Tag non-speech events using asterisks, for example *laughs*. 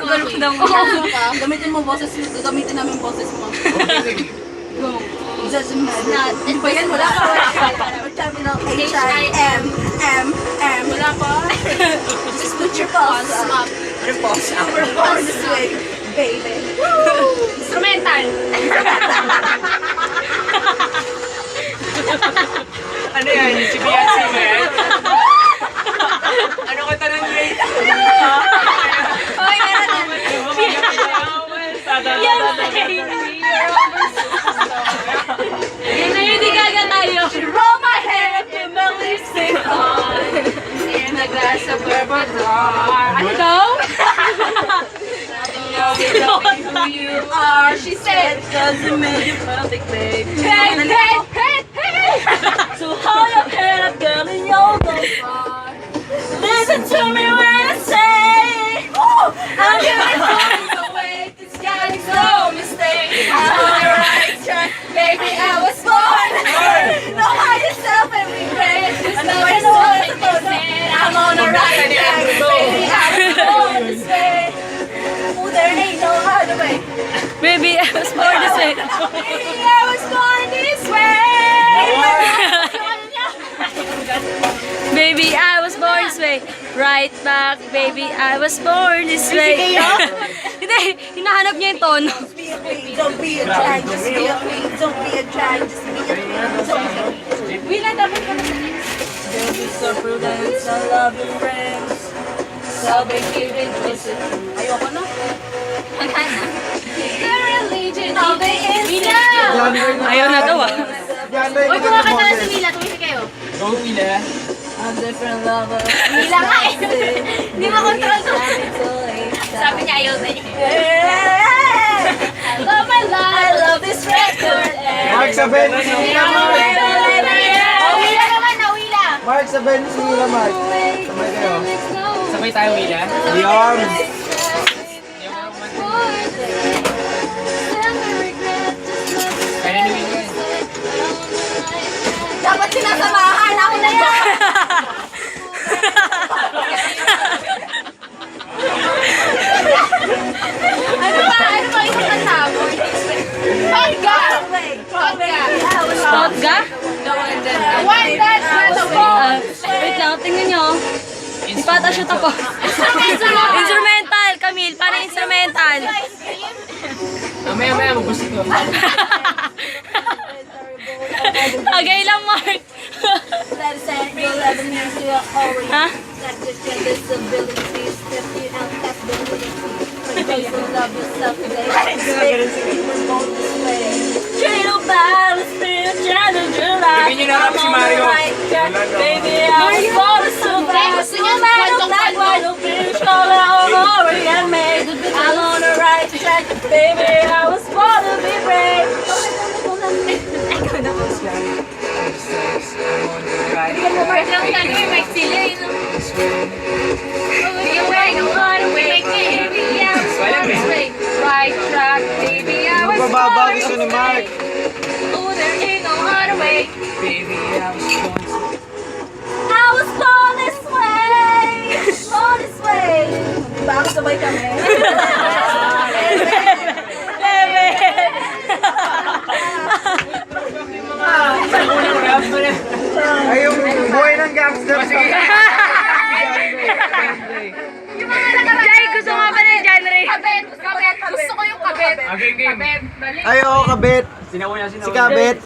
Ganun daw *laughs* mo. Gamitin mo boses mo. Gamitin namin boses mo. Go. Doesn't matter. Hindi pa yan. Wala. Terminal H-I-M. M. M. Wala pa. Just put your pulse up. Ano po? Super pulse this way. Baby. Instrumental. Ano yan? Si Beyonce ba yan? *laughs* Ano ka tanong grade? *laughs* who you are. She said, doesn't make you perfect, babe. Hey, hey, hey, hey! *laughs* So *laughs* hold up, Baby, I was born this way. Right back, baby, I was born this way. *laughs* Hindi, hinahanap niya yung tono. be a queen, don't be a drag, just be a queen, don't be a drag, just be a queen. Wala dapat ka na be so prudent, I love your friends. So be giving twisted. Ayoko na. Kanta na. The religion All the Mila! Ayaw na daw ah. Uy, kumakanta na si Mila. Tumisi kayo. Go, Mila. Different lover. Mila nga eh. Hindi mo control to. Sabi niya ayaw na. I love my life. I love this record. Mark Saben, si Mila Mark. Oh, Mila naman na, Mila. Mark Saben, si Mila Mark. Sabay kayo. Sabay tayo, Mila. The tingnan nyo. Di pa ata shoot ako. instrumental, Camille. Paano instrumental? Mamaya, mamaya, magusto ko. Tagay lang, Mark. That is it. You'll Baby, ng gangster. Jai, gusto nga ba ng genre? Kabet, kabet, gusto ko yung kabet. Kabet, balik. Ay, oo, kabit. Sinauna, sinauna. Si kabit.